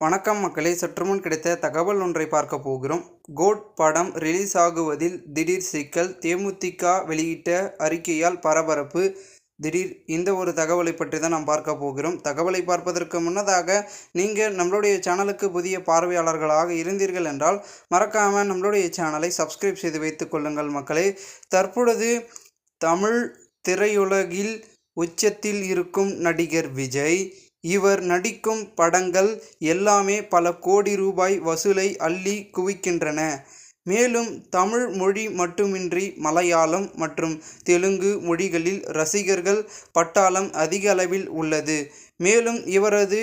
வணக்கம் மக்களே சற்றுமுன் கிடைத்த தகவல் ஒன்றை பார்க்க போகிறோம். கோட் படம் ரிலீஸ் ஆகுவதில் திடீர் சிக்கல் தேமுதிக வெளியிட்ட அறிக்கையால் பரபரப்பு. திடீர் இந்த ஒரு தகவலை பற்றி தான் நாம் பார்க்க போகிறோம். தகவலை பார்ப்பதற்கு முன்னதாக நீங்கள் நம்மளுடைய சேனலுக்கு புதிய பார்வையாளர்களாக இருந்தீர்கள் என்றால் மறக்காமல் நம்மளுடைய சேனலை சப்ஸ்கிரைப் செய்து வைத்துக் கொள்ளுங்கள் மக்களே. தற்பொழுது தமிழ் திரையுலகில் உச்சத்தில் இருக்கும் நடிகர் விஜய் இவர் நடிக்கும் படங்கள் எல்லாமே பல கோடி ரூபாய் வசூலை அள்ளி குவிக்கின்றன. மேலும் தமிழ் மொழி மட்டுமின்றி மலையாளம் மற்றும் தெலுங்கு மொழிகளில் ரசிகர்கள் பட்டாளம் அதிக அளவில் உள்ளது. மேலும் இவரது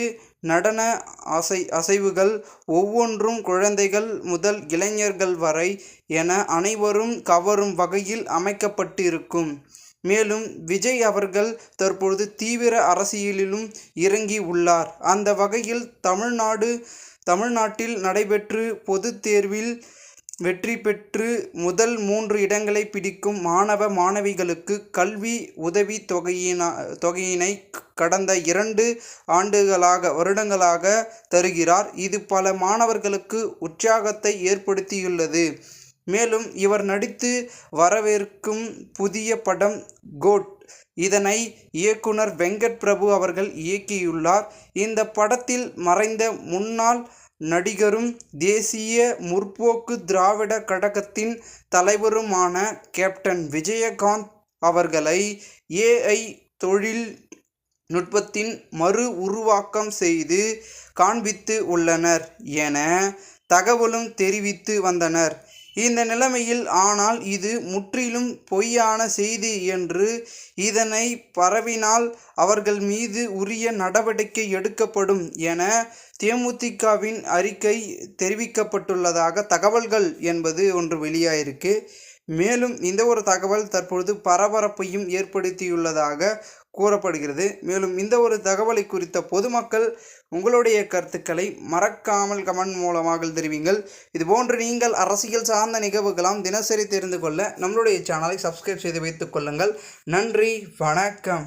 நடன அசை அசைவுகள் ஒவ்வொன்றும் குழந்தைகள் முதல் இளைஞர்கள் வரை என அனைவரும் கவரும் வகையில் அமைக்கப்பட்டிருக்கும். மேலும் விஜய் அவர்கள் தற்பொழுது தீவிர அரசியலிலும் இறங்கி உள்ளார். அந்த வகையில் தமிழ்நாடு தமிழ்நாட்டில் நடைபெற்று பொதுத் தேர்வில் வெற்றி பெற்று முதல் மூன்று இடங்களை பிடிக்கும் மாணவ மாணவிகளுக்கு கல்வி உதவி தொகையின தொகையினை கடந்த இரண்டு ஆண்டுகளாக வருடங்களாக தருகிறார். இது பல மாணவர்களுக்கு உற்சாகத்தை ஏற்படுத்தியுள்ளது. மேலும் இவர் நடித்து வரவிருக்கும் புதிய படம் கோட். இதனை இயக்குனர் வெங்கட் பிரபு அவர்கள் இயக்கியுள்ளார். இந்த படத்தில் மறைந்த முன்னாள் நடிகரும் தேசிய முற்போக்கு திராவிட கழகத்தின் தலைவருமான கேப்டன் விஜயகாந்த் அவர்களை ஏஐ தொழில் நுட்பத்தின் மறு உருவாக்கம் செய்து காண்பித்து உள்ளனர் என தகவலும் தெரிவித்து வந்தனர். இந்த நிலைமையில் ஆனால் இது முற்றிலும் பொய்யான செய்தி என்று இதனை பரவினால் அவர்கள் மீது உரிய நடவடிக்கை எடுக்கப்படும் என தேமுதிகவின் அறிக்கை தெரிவிக்கப்பட்டுள்ளதாக தகவல்கள் என்பது ஒன்று வெளியாயிருக்கு. மேலும் இந்த ஒரு தகவல் தற்பொழுது பரபரப்பையும் ஏற்படுத்தியுள்ளதாக கூறப்படுகிறது. மேலும் இந்த ஒரு தகவலை குறித்த பொதுமக்கள் உங்களுடைய கருத்துக்களை மறக்காமல் கமெண்ட் மூலமாக தெரிவிங்கள். இதுபோன்று நீங்கள் அரசியல் சார்ந்த நிகழ்வுகளாம் தினசரி தெரிந்து கொள்ள நம்மளுடைய சேனலை சப்ஸ்கிரைப் செய்து வைத்துக் கொள்ளுங்கள். நன்றி வணக்கம்.